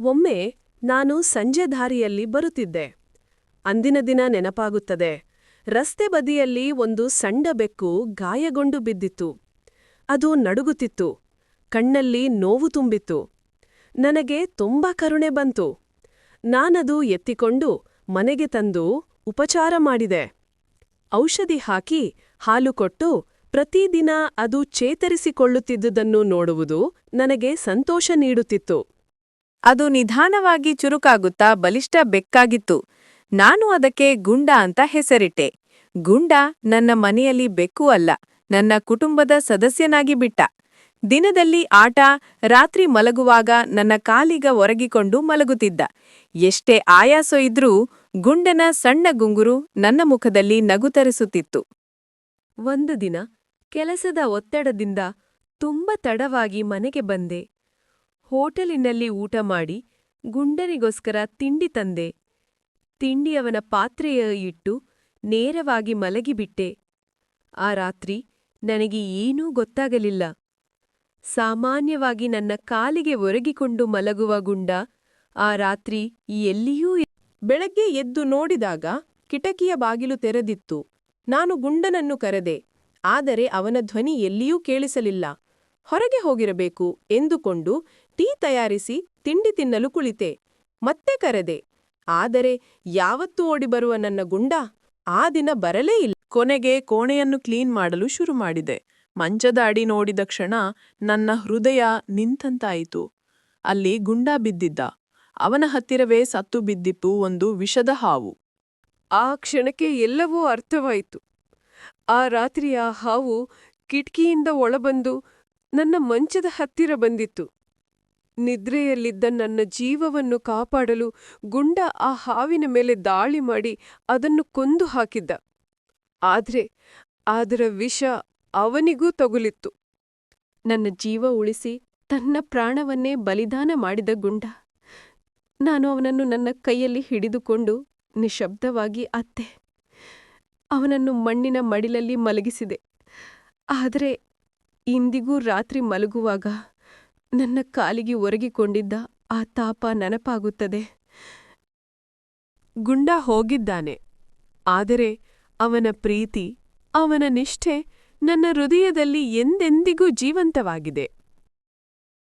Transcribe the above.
ಒಮ್ಮೆ ನಾನು ಸಂಜೆ ದಾರಿಯಲ್ಲಿ ಬರುತ್ತಿದ್ದೆ. ಅಂದಿನ ದಿನ ನೆನಪಾಗುತ್ತದೆ. ರಸ್ತೆ ಬದಿಯಲ್ಲಿ ಒಂದು ಸಣ್ಣ ಬೆಕ್ಕು ಗಾಯಗೊಂಡು ಬಿದ್ದಿತ್ತು. ಅದು ನಡುಗುತ್ತಿತ್ತು. ಕಣ್ಣಲ್ಲಿ ನೋವು ತುಂಬಿತ್ತು. ನನಗೆ ತುಂಬಾ ಕರುಣೆ ಬಂತು. ನಾನದು ಎತ್ತಿಕೊಂಡು ಮನೆಗೆ ತಂದು ಉಪಚಾರ ಮಾಡಿದೆ. ಔಷಧಿ ಹಾಕಿ ಹಾಲು ಕೊಟ್ಟು ಪ್ರತಿದಿನ ಅದು ಚೇತರಿಸಿಕೊಳ್ಳುತ್ತಿದ್ದುದನ್ನು ನೋಡುವುದು ನನಗೆ ಸಂತೋಷ ನೀಡುತ್ತಿತ್ತು. ಅದು ನಿಧಾನವಾಗಿ ಚುರುಕಾಗುತ್ತಾ ಬಲಿಷ್ಠ ಬೆಕ್ಕಾಗಿತ್ತು. ನಾನು ಅದಕ್ಕೆ ಗುಂಡ ಅಂತ ಹೆಸರಿಟ್ಟೆ. ಗುಂಡ ನನ್ನ ಮನೆಯಲ್ಲಿ ಬೆಕ್ಕು ಅಲ್ಲ, ನನ್ನ ಕುಟುಂಬದ ಸದಸ್ಯನಾಗಿ ಬಿಟ್ಟ. ದಿನದಲ್ಲಿ ಆಟ, ರಾತ್ರಿ ಮಲಗುವಾಗ ನನ್ನ ಕಾಲಿಗ ಒರಗಿಕೊಂಡು ಮಲಗುತ್ತಿದ್ದ. ಎಷ್ಟೇ ಆಯಾಸ ಇದ್ರೂ ಗುಂಡನ ಸಣ್ಣ ಗುಂಗುರು ನನ್ನ ಮುಖದಲ್ಲಿ ನಗುತರಿಸುತ್ತಿತ್ತು. ಒಂದು ದಿನ ಕೆಲಸದ ಒತ್ತಡದಿಂದ ತುಂಬ ತಡವಾಗಿ ಮನೆಗೆ ಬಂದೆ. ಹೋಟೆಲಿನಲ್ಲಿ ಊಟ ಮಾಡಿ ಗುಂಡನಿಗೋಸ್ಕರ ತಿಂಡಿ ತಂದೆ. ತಿಂಡಿಯವನ ಪಾತ್ರೆಯ ಇಟ್ಟು ನೇರವಾಗಿ ಮಲಗಿಬಿಟ್ಟೆ. ಆ ರಾತ್ರಿ ನನಗೆ ಏನೂ ಗೊತ್ತಾಗಲಿಲ್ಲ. ಸಾಮಾನ್ಯವಾಗಿ ನನ್ನ ಕಾಲಿಗೆ ಒರಗಿಕೊಂಡು ಮಲಗುವ ಗುಂಡ ಆ ರಾತ್ರಿ ಎಲ್ಲಿಯೂ ಬೆಳಗ್ಗೆ ಎದ್ದು ನೋಡಿದಾಗ ಕಿಟಕಿಯ ಬಾಗಿಲು ತೆರೆದಿತ್ತು. ನಾನು ಗುಂಡನನ್ನು ಕರೆದೆ, ಆದರೆ ಅವನ ಧ್ವನಿ ಎಲ್ಲಿಯೂ ಕೇಳಿಸಲಿಲ್ಲ. ಹೊರಗೆ ಹೋಗಿರಬೇಕು ಎಂದುಕೊಂಡು ಟೀ ತಯಾರಿಸಿ ತಿಂಡಿ ತಿನ್ನಲು ಕುಳಿತೆ. ಮತ್ತೆ ಕರೆದೆ, ಆದರೆ ಯಾವತ್ತೂ ಓಡಿಬರುವ ನನ್ನ ಗುಂಡ? ಆ ದಿನ ಬರಲೇ ಇಲ್ಲ. ಕೊನೆಗೆ ಕೋಣೆಯನ್ನು ಕ್ಲೀನ್ ಮಾಡಲು ಶುರು ಮಾಡಿದೆ. ಮಂಚದ ಅಡಿ ನೋಡಿದ ಕ್ಷಣ ನನ್ನ ಹೃದಯ ನಿಂತಂತಾಯಿತು. ಅಲ್ಲಿ ಗುಂಡ ಬಿದ್ದಿದ್ದ. ಅವನ ಹತ್ತಿರವೇ ಸತ್ತು ಬಿದ್ದಿತ್ತು ಒಂದು ವಿಷದ ಹಾವು. ಆ ಕ್ಷಣಕ್ಕೆ ಎಲ್ಲವೂ ಅರ್ಥವಾಯಿತು. ಆ ರಾತ್ರಿಯ ಹಾವು ಕಿಟಕಿಯಿಂದ ಒಳಬಂದು ನನ್ನ ಮಂಚದ ಹತ್ತಿರ ಬಂದಿತ್ತು. ನಿದ್ರೆಯಲ್ಲಿದ್ದ ನನ್ನ ಜೀವವನ್ನು ಕಾಪಾಡಲು ಗುಂಡ ಆ ಹಾವಿನ ಮೇಲೆ ದಾಳಿ ಮಾಡಿ ಅದನ್ನು ಕೊಂದು ಹಾಕಿದ್ದ. ಆದ್ರೆ ಅದರ ವಿಷ ಅವನಿಗೂ ತಗುಲಿತ್ತು. ನನ್ನ ಜೀವ ಉಳಿಸಿ ತನ್ನ ಪ್ರಾಣವನ್ನೇ ಬಲಿದಾನ ಮಾಡಿದ ಗುಂಡ. ನಾನು ಅವನನ್ನು ನನ್ನ ಕೈಯಲ್ಲಿ ಹಿಡಿದುಕೊಂಡು ನಿಶಬ್ದವಾಗಿ ಅತ್ತೆ. ಅವನನ್ನು ಮಣ್ಣಿನ ಮಡಿಲಲ್ಲಿ ಮಲಗಿಸಿದೆ. ಆದರೆ ಇಂದಿಗೂ ರಾತ್ರಿ ಮಲಗುವಾಗ ನನ್ನ ಕಾಲಿಗೆ ಒರಗಿಕೊಂಡಿದ್ದ ಆ ತಾಪ ನೆನಪಾಗುತ್ತದೆ. ಗುಂಡ ಹೋಗಿದ್ದಾನೆ. ಆದರೆ ಅವನ ಪ್ರೀತಿ, ಅವನ ನಿಷ್ಠೆ ನನ್ನ ಹೃದಯದಲ್ಲಿ ಎಂದೆಂದಿಗೂ ಜೀವಂತವಾಗಿದೆ.